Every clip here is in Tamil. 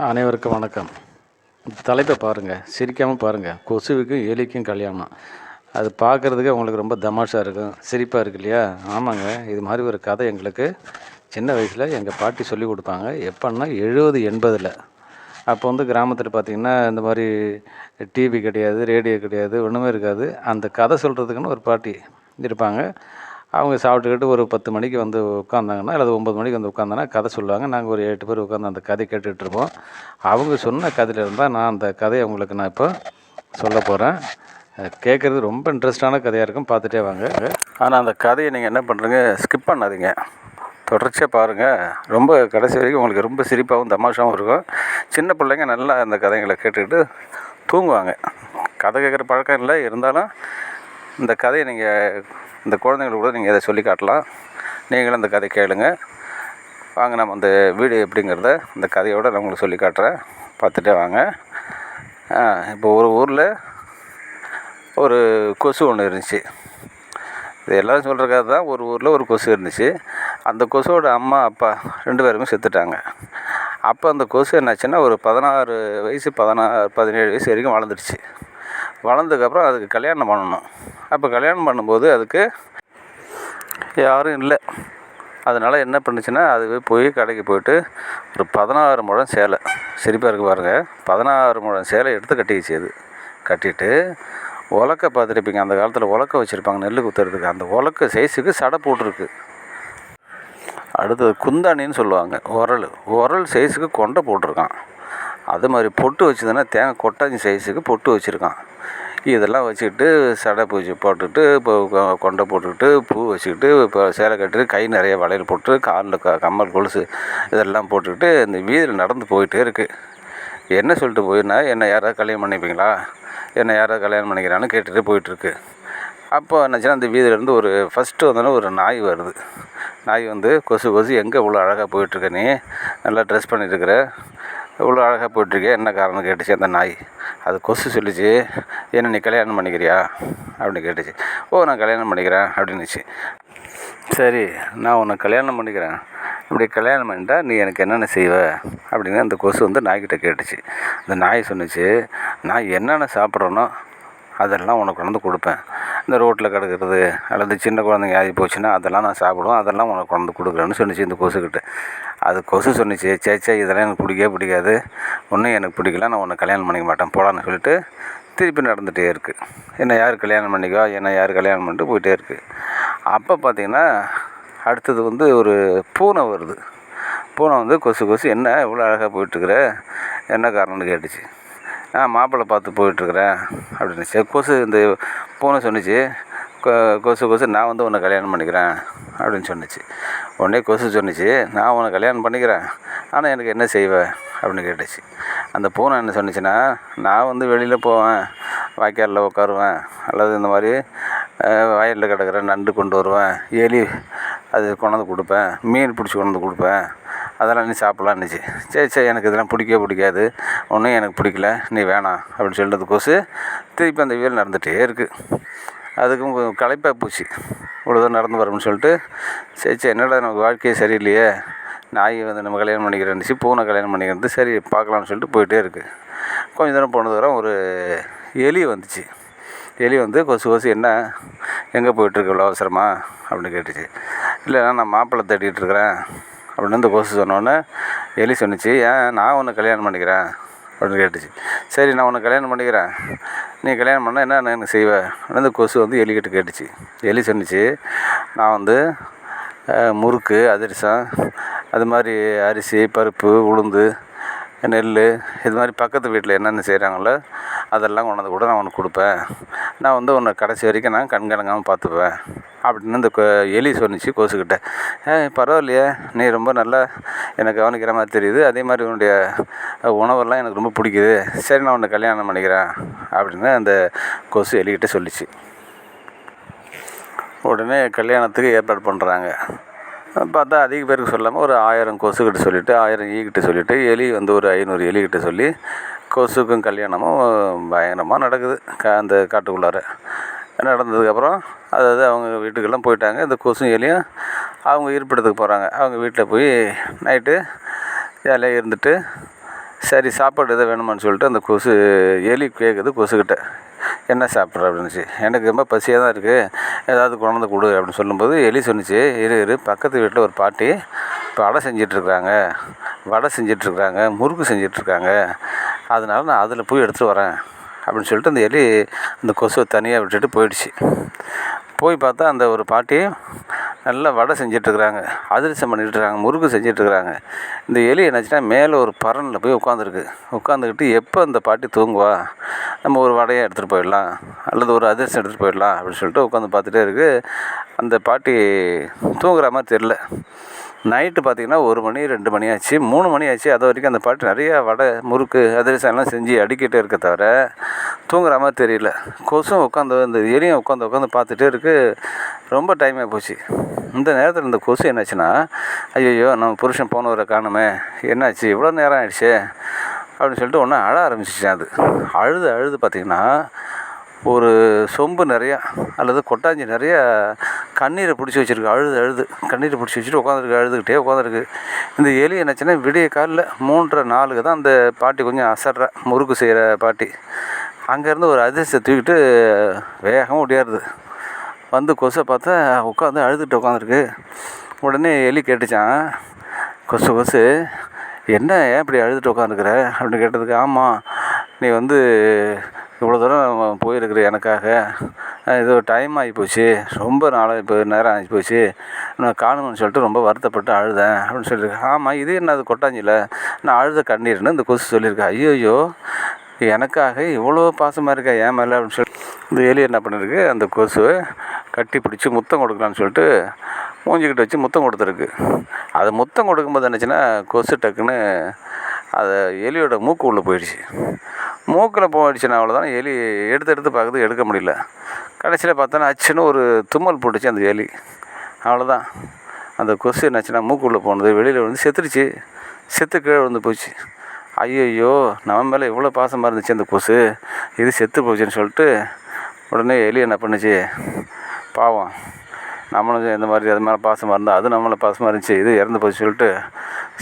அனைவருக்கும் வணக்கம். தலைப்பை பாருங்கள் சிரிக்காமல் பாருங்கள் கொசுவுக்கும் எலிக்கும் கல்யாணம். அது பார்க்குறதுக்கு உங்களுக்கு ரொம்ப தமாஷாக இருக்கும். சிரிப்பாக இருக்கு இல்லையா? ஆமாங்க இது மாதிரி ஒரு கதை எங்களுக்கு சின்ன வயசில் எங்கள் பாட்டி சொல்லி கொடுப்பாங்க எப்போன்னா எழுபது எண்பதில். அப்போ வந்து கிராமத்தில் பார்த்திங்கன்னா இந்த மாதிரி டிவி கிடையாது ரேடியோ கிடையாது ஒன்றுமே இருக்காது. அந்த கதை சொல்கிறதுக்குன்னு ஒரு பாட்டி இருப்பாங்க. அவங்க சாப்பிட்டுக்கிட்டு ஒரு பத்து மணிக்கு வந்து உட்காந்தாங்கன்னா அல்லது ஒம்பது மணிக்கு வந்து உட்காந்தாங்கன்னா கதை சொல்லுவாங்க. நாங்கள் ஒரு எட்டு பேர் உட்காந்து அந்த கதை கேட்டுக்கிட்டு இருப்போம். அவங்க சொன்ன கதையில் இருந்தால் நான் அந்த கதையை உங்களுக்கு நான் இப்போ சொல்ல போகிறேன் கேட்குறது ரொம்ப இன்ட்ரெஸ்டான கதையாக இருக்கும். பார்த்துட்டே வாங்க. ஆனால் அந்த கதையை நீங்கள் என்ன பண்ணுறீங்க ஸ்கிப் பண்ணாதீங்க. தொடர்ச்சியாக பாருங்கள் ரொம்ப கடைசி வரைக்கும் உங்களுக்கு ரொம்ப சிரிப்பாகவும் தமாஷாகவும் இருக்கும். சின்ன பிள்ளைங்க நல்லா அந்த கதைகளை கேட்டுக்கிட்டு தூங்குவாங்க. கதை கேட்குற பழக்கம் இல்லை. இருந்தாலும் இந்த கதையை நீங்கள் இந்த குழந்தைங்களுக்கு கூட நீங்கள் இதை சொல்லி காட்டலாம். நீங்களும் இந்த கதை கேளுங்க. வாங்க நம்ம அந்த வீடு எப்படிங்கிறத இந்த கதையோடு நான் உங்களுக்கு சொல்லி காட்டுறேன். பார்த்துட்டே வாங்க. இப்போ ஒரு ஊரில் ஒரு கொசு ஒன்று இருந்துச்சு. இது எல்லோரும் சொல்கிற கதை தான் ஒரு ஊரில் ஒரு கொசு இருந்துச்சு. அந்த கொசுவோட அம்மா அப்பா ரெண்டு பேருமே செத்துட்டாங்க. அப்போ அந்த கொசு என்னாச்சுன்னா ஒரு பதினாறு வயசு பதினாறு பதினேழு வயசு வரைக்கும் வளர்ந்துடுச்சு. வளர்ந்ததுக்கப்புறம் அதுக்கு கல்யாணம் பண்ணணும். அப்போ கல்யாணம் பண்ணும்போது அதுக்கு யாரும் இல்லை. அதனால் என்ன பண்ணுச்சுன்னா அதுவே போய் கடைக்கு போயிட்டு ஒரு பதினாறு முழம் சேலை. சிரிப்பாக இருக்கு பாருங்கள் பதினாறு முழம் சேலை எடுத்து கட்டிக்கிச்சு அது. கட்டிட்டு உலக்க பார்த்துருப்பீங்க. அந்த காலத்தில் உலக்க வச்சுருப்பாங்க நெல் குத்துறதுக்கு. அந்த உலக்க சைஸுக்கு சடை போட்டிருக்கு. அடுத்தது குந்தாணின்னு சொல்லுவாங்க உரல். உரல் சைஸுக்கு கொண்டை போட்டிருக்கான். அது மாதிரி பொட்டு வச்சுதுன்னா தேங்காய் கொட்டாஞ்சி சைஸுக்கு பொட்டு வச்சுருக்கான். இதெல்லாம் வச்சுக்கிட்டு சடை பூஜை போட்டுக்கிட்டு இப்போ கொண்டை போட்டுக்கிட்டு பூ வச்சுக்கிட்டு இப்போ சேலை கட்டிட்டு கை நிறைய வளையல் போட்டு காலில் க கம்மல் கொலுசு இதெல்லாம் போட்டுக்கிட்டு இந்த வீதியில் நடந்து போயிட்டே இருக்குது என்ன சொல்லிட்டு போயின்னா என்னை யாராவது கல்யாணம் பண்ணிப்பீங்களா? என்னை யாராவது கல்யாணம் பண்ணிக்கிறான்னு கேட்டுகிட்டு போயிட்டுருக்கு. அப்போ என்னாச்சுன்னா அந்த வீதியிலேருந்து ஒரு ஃபஸ்ட்டு வந்தோடனே ஒரு நாய் வருது. நாய் வந்து கொசு கொசு எங்கே இவ்வளோ அழகாக போயிட்டுருக்க நீ? நல்லா ட்ரெஸ் பண்ணிட்டுருக்குற? இவ்வளோ அழகாக போயிட்டுருக்க. என்ன காரணம் கேட்டுச்சு அந்த நாய். அது கொசு சொல்லிச்சு என்ன நீ கல்யாணம் பண்ணிக்கிறியா? அப்படின்னு கேட்டுச்சு. ஓ நான் கல்யாணம் பண்ணிக்கிறேன் அப்படின்னுச்சு. சரி நான் உன்னை கல்யாணம் பண்ணிக்கிறேன். இப்படி கல்யாணம் பண்ணிட்டா நீ எனக்கு என்னென்ன செய்வ? அப்படின்னு அந்த கொசு வந்து நாய்கிட்ட கேட்டுச்சு. அந்த நாய் சொன்னுச்சு நான் என்னென்ன சாப்பிட்றேனோ அதெல்லாம் உனக்கு கொண்டு வந்து கொடுப்பேன். இந்த ரோட்டில் கிடக்கிறது அல்லது சின்ன குழந்தைங்க ஆகி போச்சுன்னா அதெல்லாம் நான் சாப்பிடுவேன். அதெல்லாம் உனக்கு கொண்டு வந்து கொடுக்குறேன்னு சொன்னிச்சு இந்த கொசுக்கிட்ட. அது கொசு சொன்னிச்சு சே சே இதெல்லாம் எனக்கு பிடிக்கவே பிடிக்காது. ஒன்றும் எனக்கு பிடிக்கல. நான் உன்னை கல்யாணம் பண்ணிக்க மாட்டேன். போடான்னு சொல்லிட்டு திருப்பி நடந்துகிட்டே இருக்குது என்ன யார் கல்யாணம் பண்ணிக்கோ என்ன யார் கல்யாணம் பண்ணிட்டு போயிட்டே இருக்குது அப்போ பார்த்தீங்கன்னா அடுத்தது வந்து ஒரு பூனை வருது. பூனை வந்து கொசு கொசு என்ன இவ்வளோ அழகாக போயிட்டுருக்குற? என்ன காரணம்னு கேட்டுச்சு. மாப்பிள்ளை பார்த்து போயிட்டுருக்குறேன் அப்படின்னு சரி கொசு இந்த பூனை சொன்னிச்சு. கொ- கொசு கொசு நான் வந்து உன்னை கல்யாணம் பண்ணிக்கிறேன் அப்படின்னு சொன்னிச்சு. உடனே கொசு சொன்னிச்சு நான் உன்னை கல்யாணம் பண்ணிக்கிறேன். ஆனால் எனக்கு என்ன செய்வேன் அப்படின்னு கேட்டுச்சு. அந்த பூனை என்ன சொன்னிச்சுன்னா நான் வந்து வெளியில் போவேன் வாய்க்காலில் உட்காருவேன் அல்லது இந்த மாதிரி வயலில் கிடக்கிற நண்டு கொண்டு வருவேன் எலி அது கொண்டாந்து கொடுப்பேன் மீன் பிடிச்சி கொண்டு வந்து கொடுப்பேன் அதெல்லாம் நீ சாப்பிட்லான்னுச்சு சரி சரி எனக்கு இதெல்லாம் பிடிக்கவே பிடிக்காது. ஒன்றும் எனக்கு பிடிக்கல. நீ வேணாம் அப்படின்னு சொல்லிட்டு கொசு திருப்பி அந்த வீல் நடந்துகிட்டே இருக்குது அதுக்கும் கொஞ்சம் களைப்பாக போச்சு. இவ்வளோ தூரம் நடந்து வரோம்னு சொல்லிட்டு சரி சரி என்னடா நமக்கு வாழ்க்கையே சரியில்லையே. நாய் வந்து நம்ம கல்யாணம் பண்ணிக்கிறேன்னுச்சு பூனை கல்யாணம் பண்ணிக்கிறது சரி பார்க்கலாம்னு சொல்லிட்டு போயிட்டே இருக்குது கொஞ்ச தூரம் போன தூரம் ஒரு எலி வந்துச்சு. எலி வந்து கொசு கொசு என்ன? எங்கே போயிட்டுருக்கு இவ்வளோ அவசரமா? அப்படின்னு கேட்டுச்சு. இல்லை நான் மாப்பிள்ளை தேடிட்டு இருக்கிறேன். அப்படின்னு இந்த கொசு சொன்னோன்னே எலி சொன்னிச்சு ஏன் நான் உன்னை கல்யாணம் பண்ணிக்கிறேன்? அப்படின்னு கேட்டுச்சு. சரி நான் உன்னை கல்யாணம் பண்ணிக்கிறேன். நீ கல்யாணம் பண்ணால் என்ன எனக்கு செய்வ? அப்படின்னு இந்த கொசு வந்து எலிக்கிட்ட கேட்டுச்சு. எலி சொன்னிச்சு நான் வந்து முறுக்கு அதிரசம் அது மாதிரி அரிசி பருப்பு உளுந்து நெல் இது மாதிரி பக்கத்து வீட்டில் என்னென்ன செய்கிறாங்களோ அதெல்லாம் கொண்டாந்து கூட நான் உனக்கு கொடுப்பேன். நான் வந்து உன்னை கடைசி வரைக்கும் நான் கண்கலங்காமல் பார்த்துப்பேன். அப்படின்னு இந்த கொ- எலி சொன்னிச்சு கொசுக்கிட்ட. ஏ பரவாயில்லையே. நீ ரொம்ப நல்லா எனக்கு கவனிக்கிற மாதிரி தெரியுது. அதே மாதிரி உன்னுடைய உணவெல்லாம் எனக்கு ரொம்ப பிடிக்குது. சரி நான் உன்னை கல்யாணம் பண்ணிக்கிறேன். அப்படின்னு அந்த கொசு எலிக்கிட்ட சொல்லிச்சு. உடனே கல்யாணத்துக்கு ஏற்பாடு பண்ணுறாங்க பார்த்தா அதிக பேருக்கு சொல்லாமல் ஒரு ஆயிரம் கொசுக்கிட்ட சொல்லிவிட்டு ஆயிரம் ஈக்கிட்ட சொல்லிவிட்டு எலி வந்து ஒரு ஐநூறு எலிக்கிட்ட சொல்லி கொசுக்கும் கல்யாணமும் பயங்கரமாக நடக்குது. கா அந்த காட்டுக்குள்ளார. நடந்ததுக்கப்புறம் அதாவது அவங்க வீட்டுக்கெல்லாம் போயிட்டாங்க. இந்த கொசும் எலியும் அவங்க இருப்பிடத்துக்கு போகிறாங்க அவங்க வீட்டில் போய் நைட்டு ஜாலியாக இருந்துட்டு சரி சாப்பாடு எதாவது வேணுமான்னு சொல்லிட்டு அந்த கொசு எலி கேட்குது கொசுக்கிட்ட. என்ன சாப்பிட்ற? அப்படின்னுச்சு எனக்கு ரொம்ப பசியாக தான் இருக்குது ஏதாவது கொண்டாந்து கொடு அப்படின்னு சொல்லும்போது எலி சொன்னுச்சு. இரு இரு. பக்கத்து வீட்டில் ஒரு பாட்டி இப்போ அடை செஞ்சிட்ருக்குறாங்க. வடை செஞ்சிட்ருக்குறாங்க. முறுக்கு செஞ்சிட்ருக்காங்க. அதனால நான் அதில் போய் எடுத்துகிட்டு வரேன் அப்படின்னு சொல்லிட்டு அந்த எலி அந்த கொசுவை தனியாக விட்டுட்டு போயிடுச்சு. போய் பார்த்தா அந்த ஒரு பாட்டி நல்லா வடை செஞ்சிட்ருக்குறாங்க. அதிரசம் பண்ணிகிட்ருக்காங்க முறுக்கு செஞ்சிட்ருக்குறாங்க. இந்த எலி என்னாச்சுன்னா மேலே ஒரு பரனில் போய் உட்காந்துருக்கு. உட்காந்துக்கிட்டு எப்போ அந்த பாட்டி தூங்குவா? நம்ம ஒரு வடையை எடுத்துகிட்டு போயிடலாம் அல்லது ஒரு அதிரசம் எடுத்துகிட்டு போயிடலாம் அப்படின்னு சொல்லிட்டு உட்காந்து பார்த்துட்டே இருக்குது அந்த பாட்டி தூங்குற மாதிரி தெரில நைட்டு பார்த்திங்கன்னா ஒரு மணி ரெண்டு மணி ஆச்சு. மூணு மணி ஆச்சு. அது வரைக்கும் அந்த பாட்டு நிறையா வடை முறுக்கு அதிரசம் எல்லாம் செஞ்சு அடிக்கிட்டே இருக்க தவிர தூங்குற மாதிரி தெரியல. கொசும் உட்காந்து இந்த எலியும் உட்காந்து உட்காந்து பார்த்துட்டே இருக்குது ரொம்ப டைம் ஆகி போச்சு. இந்த நேரத்தில் இந்த கொசு என்னாச்சுன்னா ஐயோ நம்ம புருஷன் போனவரை காணுமே. என்னாச்சு? இவ்வளோ நேரம் ஆயிடுச்சே. அப்படின்னு சொல்லிட்டு ஒன்று அழ ஆரம்பிச்சிச்சு அது. அழுது அழுது பார்த்திங்கன்னா ஒரு சொம்பு நிறையா அல்லது கொட்டாஞ்சி நிறையா கண்ணீரை பிடிச்சி வச்சுருக்கு. அழுது அழுது. கண்ணீரை பிடிச்சி வச்சுட்டு உட்காந்துருக்கு அழுதுகிட்டே உட்காந்துருக்கு. இந்த எலி என்னச்சுன்னா விடிய காலில் மூன்றரை நாலுக்கு தான் அந்த பாட்டி கொஞ்சம் அசடுற முறுக்கு செய்கிற பாட்டி. அங்கேருந்து ஒரு அதிர்ஷ்டத்தை தூக்கிட்டு வேகமாக ஓடியாருது. வந்து கொசை பார்த்தா உட்காந்து அழுதுகிட்டு உட்காந்துருக்கு. உடனே எலி கேட்டுச்சான் கொசு கொசு என்ன ஏன் இப்படி அழுதுட்டு உட்காந்துருக்குற? அப்படின்னு கேட்டதுக்கு ஆமாம் நீ வந்து இவ்வளோ தூரம் போயிருக்கிற எனக்காக இது டைம் ஆகிப்போச்சு ரொம்ப நாளாக இப்போ நேரம் ஆகிப்போச்சு நான் காணும்னு சொல்லிட்டு ரொம்ப வருத்தப்பட்டு அழுதேன் அப்படின்னு சொல்லியிருக்கேன் ஆமாம் இது என்ன அது கொட்டாஞ்சில? நான் அழுத கண்ணீர்னு இந்த கொசு சொல்லியிருக்கேன் ஐயோ எனக்காக இவ்வளோ பாசமாக இருக்கா ஏன் மேலே அப்படின்னு சொல்லி. இந்த எலி என்ன பண்ணிருக்கு அந்த கொசுவை கட்டி பிடிச்சி முத்தம் கொடுக்கலான்னு சொல்லிட்டு மூஞ்சிக்கிட்ட வச்சு முத்தம் கொடுத்துருக்கு. அது முத்தம் கொடுக்கும்போது என்னச்சுன்னா கொசு டக்குன்னு அதை எலியோட மூக்கு உள்ளே போயிடுச்சு. மூக்கில் போயிடுச்சுன்னா அவ்வளோதான் எலி எடுத்து எடுத்து பார்க்குறது எடுக்க முடியல. கடைசியில் பார்த்தோன்னா அச்சுன்னு ஒரு தும்மல் போட்டுச்சு அந்த எலி. அவ்வளோதான் அந்த கொசு என்னாச்சுன்னா மூக்குள்ளே போனது வெளியில் வந்து செத்துருச்சு. செத்து கீழே விழுந்து போச்சு. ஐயோ நம்ம மேலே இவ்வளோ பாசமாக இருந்துச்சு அந்த கொசு. இது செத்து போச்சுன்னு சொல்லிட்டு உடனே எலி என்ன பண்ணுச்சு? பாவம். நம்மளும் இந்த மாதிரி அது மேலே பாசமாக இருந்தால் அது நம்மளை பாசமாக இருந்துச்சு இது இறந்து போச்சு சொல்லிட்டு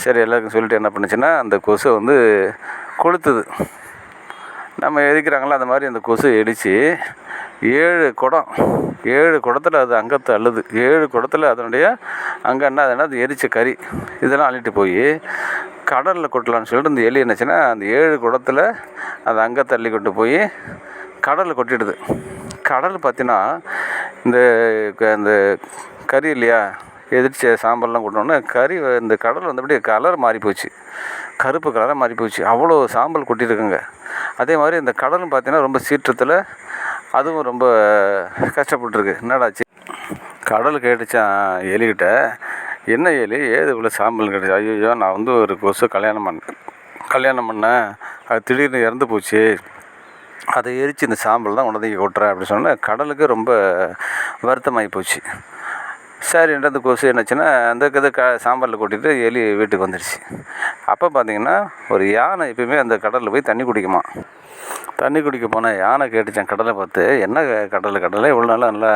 சரி எல்லாருக்கும் சொல்லிட்டு என்ன பண்ணுச்சுன்னா அந்த கொசு வந்து கொளுத்துது. நம்ம எரிக்கிறாங்களோ அந்த மாதிரி அந்த கொசு எரித்து ஏழு குடம் ஏழு குடத்தில் அது அங்கத்தை அள்ளுது. ஏழு குடத்தில் அதனுடைய அங்கே என்ன அதுனா அது எரிச்ச கறி. இதெல்லாம் அள்ளிட்டு போய் கடலில் கொட்டலான்னு சொல்லிட்டு இந்த எலி என்னச்சுன்னா அந்த ஏழு குடத்தில் அது அங்கத்தை அள்ளி கொண்டு போய் கடலில் கொட்டிடுது. கடல் பார்த்தீங்கன்னா இந்த க- இந்த கறி இல்லையா எதிர்த்து சாம்பல்லாம் கொட்டோன்னே கறி இந்த கடல் வந்து அப்படியே கலர் மாறி போச்சு. கருப்பு கலராக மாறி போச்சு. அவ்வளோ சாம்பல் கொட்டியிருக்குங்க. அதே மாதிரி இந்த கடலும் பார்த்தீங்கன்னா ரொம்ப சீற்றத்தில் அதுவும் ரொம்ப கஷ்டப்பட்டுருக்கு. என்னடாச்சு கடல் கேட்டுச்சான் எலிக்கிட்ட என்ன எலி? ஏது இவ்வளோ சாம்பல் கேட்டுச்சு? ஐயோ நான் வந்து ஒரு கொசு கல்யாணம் பண்ணேன் கல்யாணம் பண்ணேன். அது திடீர்னு இறந்து போச்சு. அதை எரித்து இந்த சாம்பல் தான் உணர்ந்து கொட்டுறேன் அப்படின்னு சொன்னால் கடலுக்கு ரொம்ப வருத்தமாகி போச்சு. சரின்ட்டு அந்த கொசு என்னாச்சுன்னா அந்த இது க சாம்பாரில் கொட்டிட்டு எலி வீட்டுக்கு வந்துடுச்சு. அப்போ பார்த்தீங்கன்னா ஒரு யானை எப்பயுமே அந்த கடலில் போய் தண்ணி குடிக்குமா தண்ணி குடிக்க போன யானை கேட்டுச்சான் கடலை பார்த்து என்ன கடல் கடலை? இவ்வளோ நாளாக நல்லா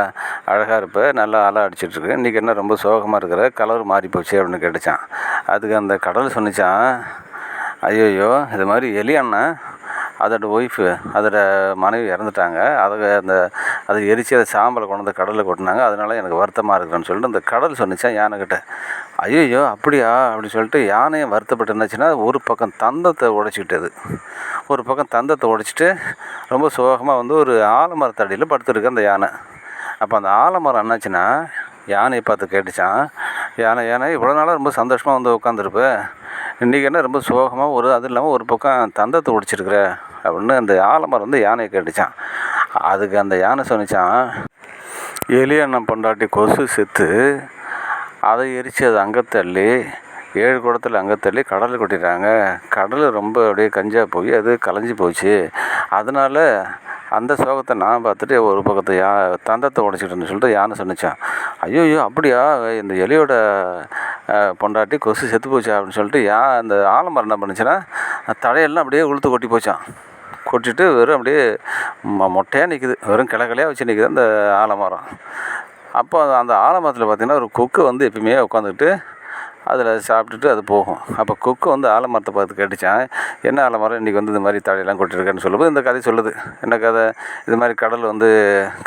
அழகாக இருப்ப நல்லா அலை அடிச்சிட்ருக்கு இன்றைக்கி என்ன ரொம்ப சோகமாக இருக்கிற கலர் மாறி போச்சு அப்படின்னு கேட்டுச்சான் அதுக்கு அந்த கடல் சொன்னிச்சான் ஐயோயோ இது மாதிரி எலி அண்ணன் அதோட ஒய்ஃபு அதோட மனைவி இறந்துட்டாங்க. அதை அந்த அதை எரித்து அதை சாம்பலை கொண்டு வந்து கடலில் கொட்டினாங்க. அதனால எனக்கு வருத்தமாக இருக்குன்னு சொல்லிட்டு அந்த கடல் சொன்னிச்சான் யானைக்கிட்ட ஐயோ அப்படியா? அப்படின்னு சொல்லிட்டு யானையும் வருத்தப்பட்டு என்னாச்சுன்னா ஒரு பக்கம் தந்தத்தை உடைச்சிக்கிட்டது. ஒரு பக்கம் தந்தத்தை உடைச்சிட்டு ரொம்ப சோகமாக வந்து ஒரு ஆலமரத்தடியில் படுத்துருக்கு அந்த யானை. அப்போ அந்த ஆலமரம் என்னாச்சுன்னா யானையை பார்த்து கேட்டுச்சான். யானை யானை இவ்வளோ நாளாக ரொம்ப சந்தோஷமாக வந்து உட்காந்துருப்பேன் இன்றைக்கி என்ன ரொம்ப சோகமாக ஒரு அது இல்லாமல் ஒரு பக்கம் தந்தத்தை உடைச்சிருக்கிற. அப்படின்னு அந்த ஆலமரம் வந்து யானையை கேட்டுச்சான். அதுக்கு அந்த யானை சொன்னிச்சான் எலியண்ணன் பொண்டாட்டி கொசு செத்து அதை எரித்து அது அங்கே தள்ளி ஏழு குடத்தில் அங்கே தள்ளி கடலில் கொட்டிடுறாங்க கடல் ரொம்ப அப்படியே கஞ்சா போய் அது கலைஞ்சி போச்சு. அதனால அந்த சோகத்தை நான் பார்த்துட்டு ஒரு பக்கத்தை யா தந்தத்தை உடச்சிக்கிட்டேன்னு சொல்லிட்டு யானை சொன்னிச்சான் ஐயோ அப்படியா? இந்த எலியோட பொண்டாட்டி கொசு செத்து போச்சா? அப்படின்னு சொல்லிட்டு யா அந்த ஆலமரம் என்ன பண்ணுச்சுன்னா தழையெல்லாம் அப்படியே உளுத்து கொட்டி போச்சான். கொட்டிட்டு வெறும் அப்படியே மொ மொட்டையாக நிற்குது வெறும் கிளக்கிளையாக வச்சு நிற்கிது அந்த ஆலமரம். அப்போ அந்த ஆலமரத்தில் பார்த்திங்கன்னா ஒரு கொக்கு வந்து எப்பயுமே உட்காந்துக்கிட்டு அதில் சாப்பிட்டுட்டு அது போகும். அப்போ கொக்கு வந்து ஆலமரத்தை பார்த்து கேட்டுச்சான் என்ன ஆலமரம்? இன்றைக்கி வந்து இந்த மாதிரி தழையெல்லாம் கொட்டிருக்கேன்னு சொல்லும்போது இந்த கதை சொல்லுது. என்ன கதை? இது மாதிரி கடல் வந்து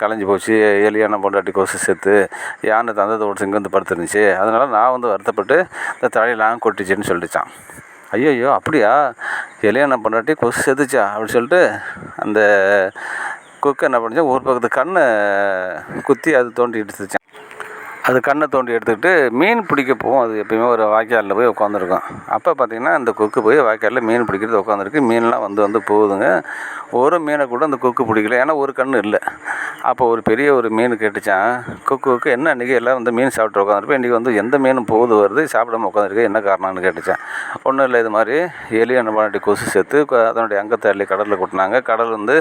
கலைஞ்சி போச்சு எலியான பொண்டாட்டி கொசு செத்து யானை தந்தத்தை ஓடிச்சு இங்கே வந்து படுத்துருந்துச்சு. அதனால் நான் வந்து வருத்தப்பட்டு இந்த தழையெல்லாம் கொட்டிச்சுன்னு சொல்லிச்சான் ஐயோ அப்படியா? எலியான பொண்டாட்டி கொசு செத்துச்சா? அப்படின்னு சொல்லிட்டு அந்த கொக்கு என்ன பண்ணுச்சு ஒரு பக்கத்து கண்ணை குத்தி அது தோண்டி எடுத்துச்சான் அது கண்ணை தோண்டி எடுத்துக்கிட்டு மீன் பிடிக்க போகும் அது எப்பயுமே ஒரு வாய்க்காலில் போய் உட்காந்துருக்கும் அப்போ பார்த்தீங்கன்னா அந்த கொக்கு போய் வாய்க்காலில் மீன் பிடிக்கிறது உட்காந்துருக்கு மீன்லாம் வந்து வந்து போகுதுங்க. ஒரு மீனை கூட அந்த கொக்கு பிடிக்கல. ஏன்னா ஒரு கண்ணு இல்லை. அப்போ ஒரு பெரிய ஒரு மீன் கேட்டுச்சான். கொக்கு கொக்கு என்ன இன்றைக்கி எல்லாம் வந்து மீன் சாப்பிட்டு உட்காந்துருப்பேன் இன்றைக்கி வந்து எந்த மீனும் போகுது வருது சாப்பிடாம உட்காந்துருக்கு என்ன காரணம்னு கேட்டுச்சான். ஒன்றும் இல்லை இது மாதிரி எலி அண்ணன் கொசு சேர்த்து அதனுடைய அங்கத்தை அள்ளி கடலில் கொட்டினாங்க. கடல் வந்து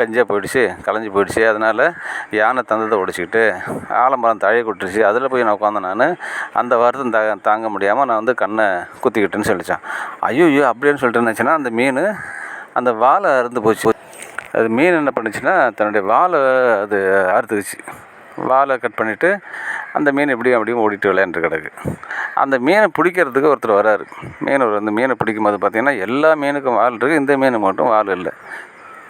கஞ்சியாக போயிடுச்சு கலைஞ்சி போயிடுச்சு. அதனால் யானை தந்தத்தை உடைச்சிக்கிட்டு ஆலமரம் தழைய கொட்டுருச்சு அதில் போய் நான் உட்காந்தேன் நான். அந்த வாரத்தை தாங்க தாங்க முடியாமல் நான் வந்து கண்ணை குத்திக்கிட்டேன்னு சொல்லித்தான் ஐயோ அப்படின்னு சொல்லிட்டு இருந்துச்சுன்னா அந்த மீன் அந்த வாழை அறுந்து போச்சு. அது மீன் என்ன பண்ணுச்சுன்னா தன்னுடைய வாழை அது அறுத்துக்குச்சு. வாழை கட் பண்ணிவிட்டு அந்த மீன் எப்படியும் அப்படியும் ஓடிட்டு விளையாண்டு கிடக்கு. அந்த மீனை பிடிக்கிறதுக்கு ஒருத்தர் வராரு. மீன் ஒரு அந்த மீனை பிடிக்கும் போது பார்த்திங்கன்னா எல்லா மீனுக்கும் வால் இருக்குது இந்த மீன் மட்டும் வால் இல்லை.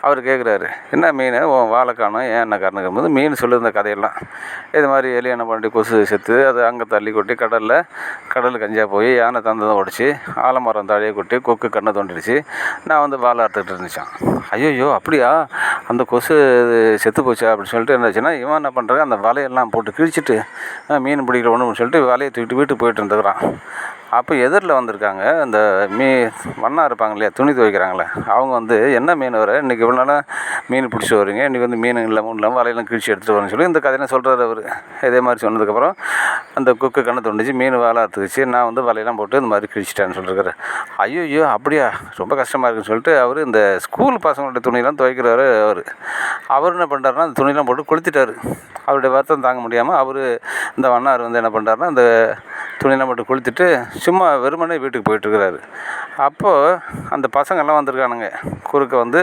அவர் கேட்குறாரு என்ன மீன்? உன் வாழை காணும். ஏன் என்ன காரணம் கேட்கும்போது மீன் சொல்லுது இந்த கதையெல்லாம். இது மாதிரி எலி என்ன பண்ணி கொசு செத்து அது அங்கே தள்ளி கொட்டி கடலில் கடல் கஞ்சியாக போய் யானை தந்ததை உடச்சி ஆலமரம் தழையை கொட்டி கொக்கு கண்ணை தோண்டிடுச்சு. நான் வந்து வாழை அறுத்துக்கிட்டு இருந்துச்சான் ஐயோ அப்படியா? அந்த கொசு செத்து போச்சா? அப்படின்னு சொல்லிட்டு என்னாச்சுன்னா இவன் என்ன பண்ணுறாங்க அந்த வலையெல்லாம் போட்டு கிழிச்சிட்டு மீன் பிடிக்கிற ஒன்று சொல்லிட்டு வலையை தூக்கிட்டு வீட்டுக்கு போயிட்டு இருந்துக்கிறான் அப்போ எதிரில் வந்திருக்காங்க. இந்த மீ வண்ணா இருப்பாங்க இல்லையா துணி துவைக்கிறாங்களே அவங்க வந்து என்ன மீன் வர? இன்றைக்கி இவ்வளோ நாளாக மீன் பிடிச்சி வரீங்க இன்றைக்கி வந்து மீன் இல்லாமல் இல்லாமல் வலையெல்லாம் கிழிச்சு எடுத்துகிட்டு வரேன்னு சொல்லி இந்த கதையெல்லாம் சொல்கிறார் அவர். இதே மாதிரி சொன்னதுக்கப்புறம் அந்த குக்கு கண்ணை தோண்டிச்சு மீன் வேலை அறுத்துக்கிச்சு. நான் வந்து வலையெல்லாம் போட்டு இந்த மாதிரி கிழிச்சிட்டேன்னு சொல்லியிருக்காரு ஐயோ அப்படியா? ரொம்ப கஷ்டமாக இருக்குன்னு சொல்லிட்டு அவர் இந்த ஸ்கூல் பசங்களோட துணியெல்லாம் துவைக்கிறாரு அவர். அவர் என்ன பண்ணுறாருன்னா அந்த துணியெல்லாம் போட்டு கொளுத்திட்டார். அவருடைய வருத்தம் தாங்க முடியாமல் அவர் இந்த வண்ணார் வந்து என்ன பண்ணுறாருன்னா அந்த துணியெல்லாம் போட்டு கொளுத்திட்டு சும்மா வெறுமனே வீட்டுக்கு போயிட்டுருக்கிறாரு. அப்போது அந்த பசங்கள்லாம் வந்திருக்கானுங்க. குறுக்க வந்து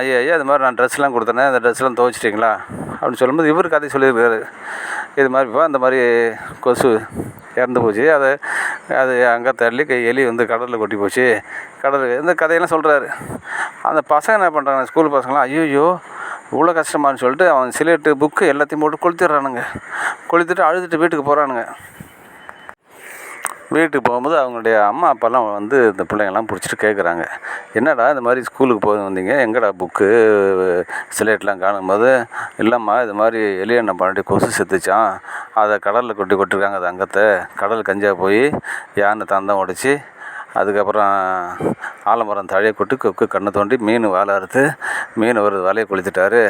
ஐயா ஐயா இது மாதிரி நான் ட்ரெஸ்லாம் கொடுத்தேனே அந்த ட்ரெஸ்லாம் துவைச்சிட்டிங்களா? அப்படின்னு சொல்லும்போது இவர் கதை சொல்லியிருக்காரு இது மாதிரிப்பா இந்த மாதிரி கொசு இறந்து போச்சு. அதை அது அங்கே தள்ளி கை எலி வந்து கடலில் கொட்டி போச்சு. கடல் இந்த கதையெல்லாம் சொல்கிறாரு அந்த பசங்க என்ன பண்ணுறாங்க ஸ்கூல் பசங்களாம் ஐயோ இவ்வளோ கஷ்டமான்னு சொல்லிட்டு அவன் சிலேட்டு புக்கு எல்லாத்தையும் போட்டு கொளுத்திடுறானுங்க. கொளுத்திட்டு அழுதுட்டு வீட்டுக்கு போகிறானுங்க வீட்டுக்கு போகும்போது அவங்களுடைய அம்மா அப்பாலாம் வந்து இந்த பிள்ளைங்கள்லாம் பிடிச்சிட்டு கேட்குறாங்க என்னடா இந்த மாதிரி ஸ்கூலுக்கு போக வந்தீங்க? எங்கடா புக்கு சிலேட்லாம் காணும்போது இல்லைம்மா இது மாதிரி எலியண்ணை பண்ணி கொசு செத்துச்சான் அதை கடலில் கொட்டி கொட்டிருக்காங்க அது அங்கத்தை. கடல் கஞ்சா போய் யானை தந்தம் உடைச்சி அதுக்கப்புறம் ஆலமரம் தழையை கொட்டு கொக்கு கண்ணை தோண்டி மீன் வாழை அறுத்து மீனவர் வலையை கொளுத்திட்டாரு.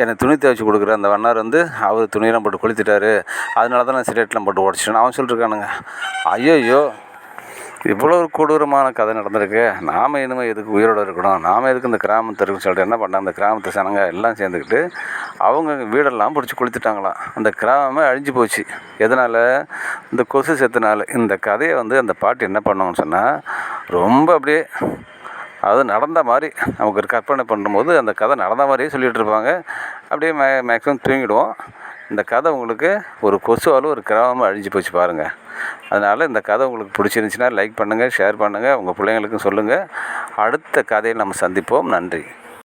எனக்கு துணி துவைச்சி கொடுக்குற அந்த வண்ணார் வந்து அவர் துணியெல்லாம் போட்டு கொளுத்திட்டாரு. அதனால தான் நான் சிலேட்லாம் போட்டு உடச்சிட்டேன். அவன் சொல்லிருக்கானுங்க ஐயோ இவ்வளோ ஒரு கொடூரமான கதை நடந்திருக்கு. நாம் இனிமேல் எதுக்கு உயிரோடு இருக்கணும்? நாம் எதுக்கு இந்த கிராமத்தில் இருக்குன்னு சொல்லிட்டு என்ன பண்ணாங்க அந்த கிராமத்து சனங்க எல்லாம் சேர்ந்துக்கிட்டு அவங்க வீடெல்லாம் பிடிச்சி குளித்துட்டாங்களாம். அந்த கிராமமே அழிஞ்சு போச்சு. எதனால்? இந்த கொசு செத்துனால. இந்த கதையை வந்து அந்த பாட்டு என்ன பண்ணுவோம்னு சொன்னால் ரொம்ப அப்படியே அது நடந்த மாதிரி நமக்கு ஒரு கற்பனை பண்ணும்போது அந்த கதை நடந்த மாதிரியே சொல்லிகிட்டு இருப்பாங்க அப்படியே மே மேக்ஸிமம் தூங்கிடுவோம். இந்த கதை உங்களுக்கு ஒரு கொசுவால் ஒரு கிராமமாக அழிஞ்சு போச்சு பாருங்கள் அதனால் இந்த கதை உங்களுக்கு பிடிச்சிருந்துச்சின்னா லைக் பண்ணுங்கள் ஷேர் பண்ணுங்கள் உங்கள் பிள்ளைங்களுக்கும் சொல்லுங்கள் அடுத்த கதையை நம்ம சந்திப்போம். நன்றி.